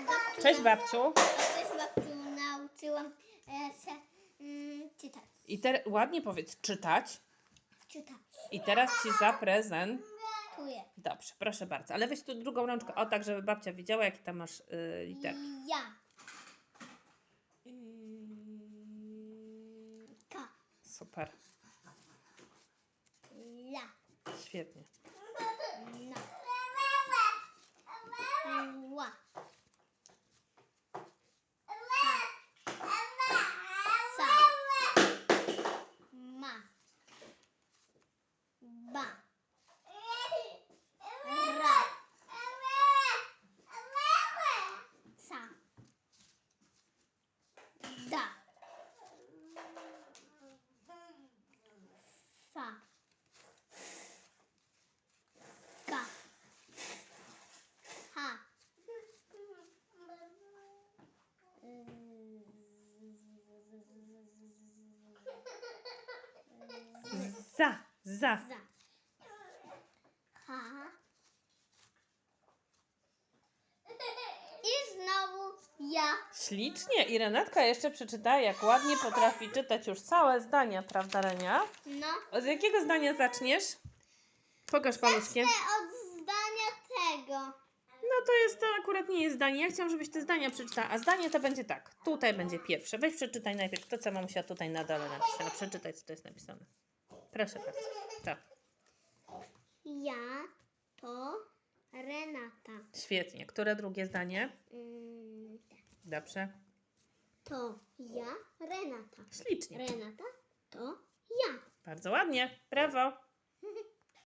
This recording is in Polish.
babciu, Cześć babciu. Cześć babciu, nauczyłam e, się mm, czytać. I ter- ładnie powiedz czytać. Czytać. I teraz ci zaprezent. Czuję. Dobrze, proszę bardzo. Ale weź tu drugą rączkę. O, tak, żeby babcia wiedziała, jakie tam masz yy, literki. Ja. K. Super. La. Świetnie. Za, za. I znowu ja. Ślicznie. I Renatka jeszcze przeczytała, jak ładnie potrafi czytać już całe zdania, prawda Renia? No. Od jakiego zdania zaczniesz? Pokaż paluszkiem. Od zdania tego. No to jest, to akurat nie jest zdanie. Ja chciałam, żebyś te zdania przeczytała. A zdanie to będzie tak. Tutaj będzie pierwsze. Weź przeczytaj najpierw to, co mamusia tutaj na dole napisała. Przeczytaj, co to jest napisane. Proszę bardzo. Tak. Ja to Renata. Świetnie. Które drugie zdanie? Mm, Dobrze. to ja Renata. Ślicznie. Renata to ja. Bardzo ładnie. Brawo.